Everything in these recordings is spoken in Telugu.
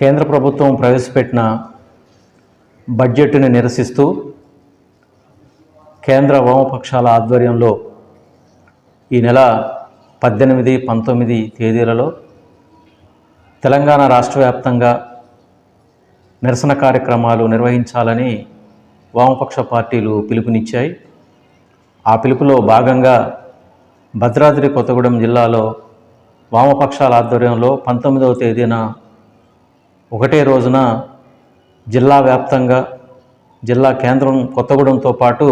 కేంద్ర ప్రభుత్వం ప్రవేశపెట్టిన బడ్జెట్ని నిరసిస్తూ కేంద్ర వామపక్షాల ఆధ్వర్యంలో ఈ నెల పద్దెనిమిది పంతొమ్మిది తేదీలలో తెలంగాణ రాష్ట్ర వ్యాప్తంగా నిరసన కార్యక్రమాలు నిర్వహించాలని వామపక్ష పార్టీలు పిలుపునిచ్చాయి. ఆ పిలుపులో భాగంగా భద్రాద్రి కొత్తగూడెం జిల్లాలో వామపక్షాల ఆధ్వర్యంలో పంతొమ్మిదవ తేదీన ఒకటే రోజున జిల్లా వ్యాప్తంగా జిల్లా కేంద్రం కొత్తగూడెంతో పాటు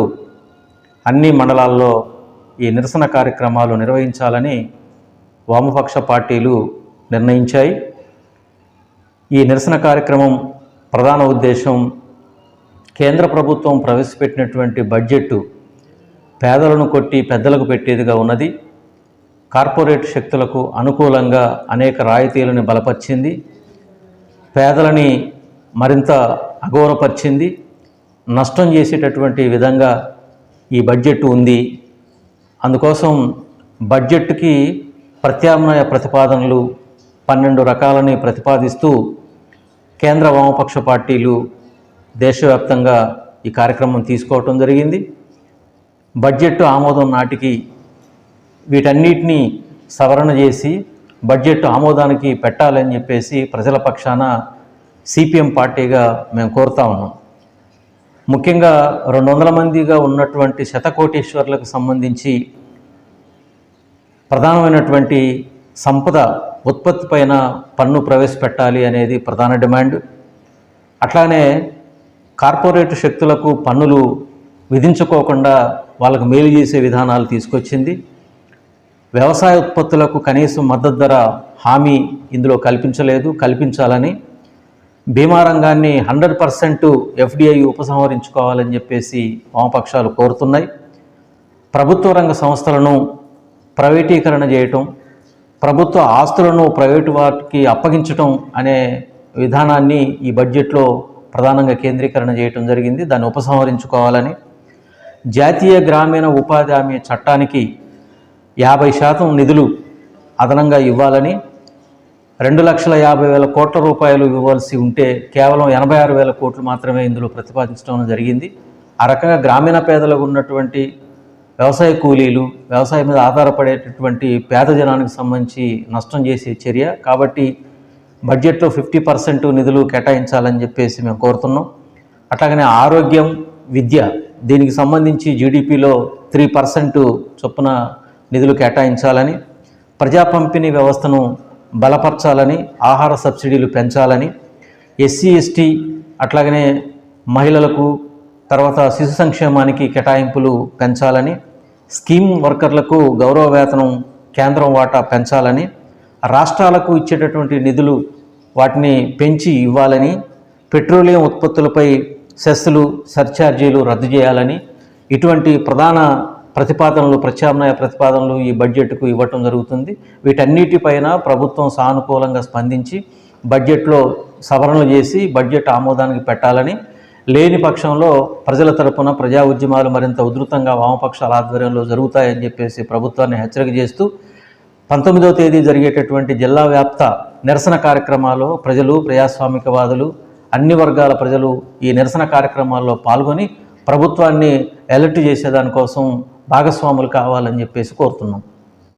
అన్ని మండలాల్లో ఈ నిరసన కార్యక్రమాలు నిర్వహించాలని వామపక్ష పార్టీలు నిర్ణయించాయి. ఈ నిరసన కార్యక్రమం ప్రధాన ఉద్దేశం కేంద్ర ప్రభుత్వం ప్రవేశపెట్టినటువంటి బడ్జెట్ పేదలను కొట్టి పెద్దలకు పెట్టేదిగా ఉన్నది. కార్పొరేట్ శక్తులకు అనుకూలంగా అనేక రాయితీలను బలపరిచింది. పేదలని మరింత అగౌరవపరిచింది నష్టం చేసేటటువంటి విధంగా ఈ బడ్జెట్ ఉంది. అందుకోసం బడ్జెట్కి ప్రత్యామ్నాయ ప్రతిపాదనలు పన్నెండు రకాలని ప్రతిపాదిస్తూ కేంద్ర వామపక్ష పార్టీలు దేశవ్యాప్తంగా ఈ కార్యక్రమం తీసుకోవటం జరిగింది. బడ్జెట్ ఆమోదం నాటికి వీటన్నిటినీ సవరణ చేసి బడ్జెట్ ఆమోదానికి పెట్టాలని చెప్పేసి ప్రజల పక్షాన సిపిఎం పార్టీగా మేము కోరుతా ఉన్నాం. ముఖ్యంగా రెండు వందల మందిగా ఉన్నటువంటి శతకోటీశ్వర్లకు సంబంధించి ప్రధానమైనటువంటి సంపద ఉత్పత్తి పైన పన్ను ప్రవేశపెట్టాలి అనేది ప్రధాన డిమాండ్. అట్లానే కార్పొరేట్ శక్తులకు పన్నులు విధించుకోకుండా వాళ్ళకు మేలు చేసే విధానాలు తీసుకొచ్చింది. వ్యవసాయ ఉత్పత్తులకు కనీసం మద్దతు ధర హామీ ఇందులో కల్పించలేదు కల్పించాలని బీమా రంగాన్ని హండ్రెడ్ పర్సెంట్ ఎఫ్డిఐ ఉపసంహరించుకోవాలని చెప్పేసి వామపక్షాలు కోరుతున్నాయి. ప్రభుత్వ రంగ సంస్థలను ప్రైవేటీకరణ చేయటం ప్రభుత్వ ఆస్తులను ప్రైవేటు వారికి అప్పగించటం అనే విధానాన్ని ఈ బడ్జెట్లో ప్రధానంగా కేంద్రీకరణ చేయటం జరిగింది. దాన్ని ఉపసంహరించుకోవాలని జాతీయ గ్రామీణ ఉపాధి హామీ చట్టానికి యాభై శాతం నిధులు అదనంగా ఇవ్వాలని రెండు లక్షల యాభై వేల కోట్ల రూపాయలు ఇవ్వాల్సి ఉంటే కేవలం ఎనభై ఆరు వేల కోట్లు మాత్రమే ఇందులో ప్రతిపాదించడం జరిగింది. ఆ రకంగా గ్రామీణ పేదలకు ఉన్నటువంటి వ్యవసాయ కూలీలు వ్యవసాయం మీద ఆధారపడేటటువంటి పేద జనానికి సంబంధించి నష్టం చేసే చర్య. కాబట్టి బడ్జెట్లో ఫిఫ్టీ పర్సెంట్ నిధులు కేటాయించాలని చెప్పేసి మేము కోరుతున్నాం. అట్లాగనే ఆరోగ్యం విద్య దీనికి సంబంధించి జీడిపిలో త్రీ పర్సెంట్ చొప్పున నిధులు కేటాయించాలని ప్రజా పంపిణీ వ్యవస్థను బలపరచాలని ఆహార సబ్సిడీలు పెంచాలని ఎస్సీ ఎస్టీ అట్లాగనే మహిళలకు తర్వాత శిశు సంక్షేమానికి కేటాయింపులు పెంచాలని స్కీమ్ వర్కర్లకు గౌరవ వేతనం కేంద్రం వాటా పెంచాలని రాష్ట్రాలకు ఇచ్చేటటువంటి నిధులు వాటిని పెంచి ఇవ్వాలని పెట్రోలియం ఉత్పత్తులపై సెస్సులు సర్ఛార్జీలు రద్దు చేయాలని ఇటువంటి ప్రధాన ప్రతిపాదనలు ప్రత్యామ్నాయ ప్రతిపాదనలు ఈ బడ్జెట్కు ఇవ్వటం జరుగుతుంది. వీటన్నిటిపైన ప్రభుత్వం సానుకూలంగా స్పందించి బడ్జెట్లో సవరణలు చేసి బడ్జెట్ ఆమోదానికి పెట్టాలని లేని పక్షంలో ప్రజల తరపున ప్రజా ఉద్యమాలు మరింత ఉధృతంగా వామపక్షాల ఆధ్వర్యంలో జరుగుతాయని చెప్పేసి ప్రభుత్వాన్ని హెచ్చరిక చేస్తూ పంతొమ్మిదవ తేదీ జరిగేటటువంటి జిల్లా వ్యాప్త నిరసన కార్యక్రమాల్లో ప్రజలు ప్రజాస్వామికవాదులు అన్ని వర్గాల ప్రజలు ఈ నిరసన కార్యక్రమాల్లో పాల్గొని ప్రభుత్వాన్ని అలర్ట్ చేసేదానికోసం భాగస్వాములు కావాలని చెప్పేసి కోరుతున్నాం.